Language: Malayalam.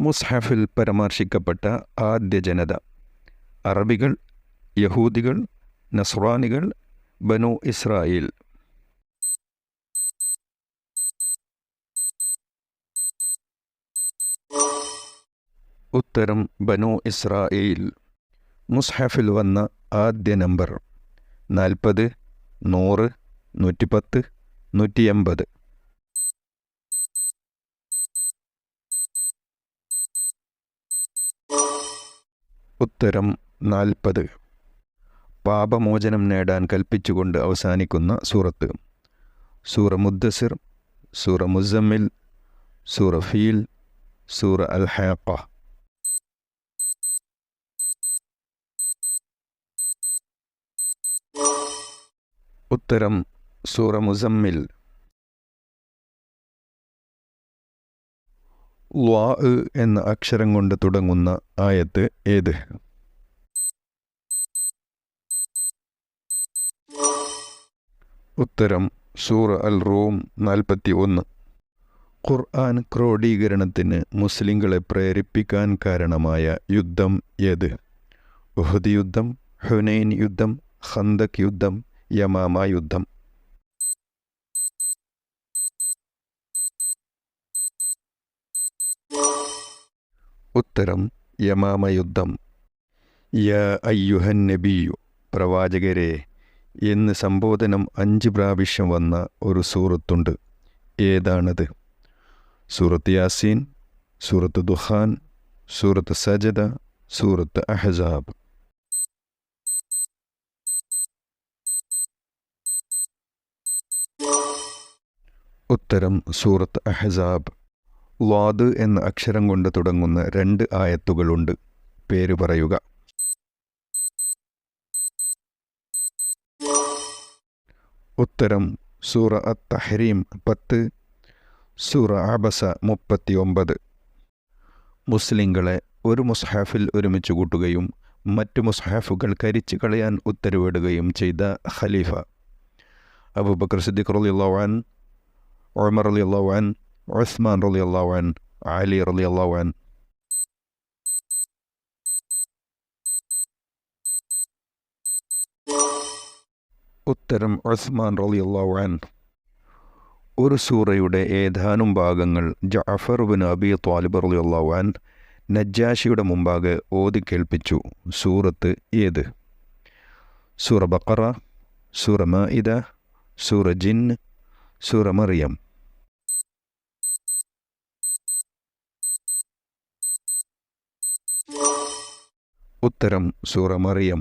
മുസ്ഹഫിൽ പരാമർശിക്കപ്പെട്ട ആദ്യ ജനത. അറബികൾ യഹൂദികൾ നസ്രാനികൾ ബനു ഇസ്രായേൽ. ഉത്തരം ബനു ഇസ്രായേൽ. മുസ്ഹഫിൽ വന്ന ആദ്യ നമ്പർ. നാൽപ്പത് നൂറ് നൂറ്റിപ്പത്ത് നൂറ്റി ഉത്തരം നാൽപ്പത്. പാപമോചനം നേടാൻ കൽപ്പിച്ചുകൊണ്ട് അവസാനിക്കുന്ന സൂറത്ത്. സൂറ മുദ്ദസിർ സൂറ മുസമ്മിൽ സൂറ ഫീൽ സൂറ അൽ ഹാപ്പ ഉത്തരം സൂറ മുസമ്മിൽ. ലാ എന്ന അക്ഷരം കൊണ്ട് തുടങ്ങുന്ന ആയത്ത് ഏത്? ഉത്തരം സൂറ അൽ റൂം നാൽപ്പത്തി ഒന്ന് ഖുർആൻ ക്രോഡീകരണത്തിന് മുസ്ലിങ്ങളെ പ്രേരിപ്പിക്കാൻ കാരണമായ യുദ്ധം ഏത്? ഉഹദ് യുദ്ധം ഹുനൈൻ യുദ്ധം ഖന്തക് യുദ്ധം യമാമ യുദ്ധം. ഉത്തരം യമാമയുദ്ധം. യ അയ്യുഹൻ നബിയു പ്രവാചകരെ എന്ന് സംബോധനം അഞ്ച് പ്രാവശ്യം വന്ന ഒരു സൂറത്തുണ്ട്. ഏതാണത്? സൂറത്ത് യാസീൻ സൂറത്ത് ദുഹാൻ സൂറത്ത് സജദ സൂറത്ത് അഹസാബ്. ഉത്തരം സൂറത്ത് അഹസാബ്. വാദ് എന്ന അക്ഷരം കൊണ്ട് തുടങ്ങുന്ന രണ്ട് ആയത്തുകളുണ്ട്. പേര് പറയുക. ഉത്തരം സൂറ അത്ത് തഹരീം പത്ത് സൂറ അബസ മുപ്പത്തി ഒമ്പത് മുസ്ലിങ്ങളെ ഒരു മുസ്ഹാഫിൽ ഒരുമിച്ച് കൂട്ടുകയും മറ്റു മുസ്ഹാഫുകൾ കരിച്ചു കളയാൻ ഉത്തരവിടുകയും ചെയ്ത ഖലീഫ. അബൂബക്കർ സിദ്ദിഖ് റളിയല്ലാഹു അലി റളിയല്ലാഹു ഉസ്മാൻ റളിയല്ലാഹു അലി റളിയല്ലാഹു ഉത്തരം ഉസ്മാൻ റളിയല്ലാഹു അൻഹു. ഒരു സൂറയുടെ ഏതാനും ഭാഗങ്ങൾ ജഅഫർ ബിൻ അബി ത്വാലിബ് റളിയല്ലാഹു അൻ നജ്ജാഷിയുടെ മുമ്പാകെ ഓതി കേൾപ്പിച്ചു. സൂറത്ത് ഏത്? സൂറ ബക്കറ സൂറ മാഇദ സൂറ ജിൻ സൂറ മറിയം. ഉത്തരം സൂറ മറിയം.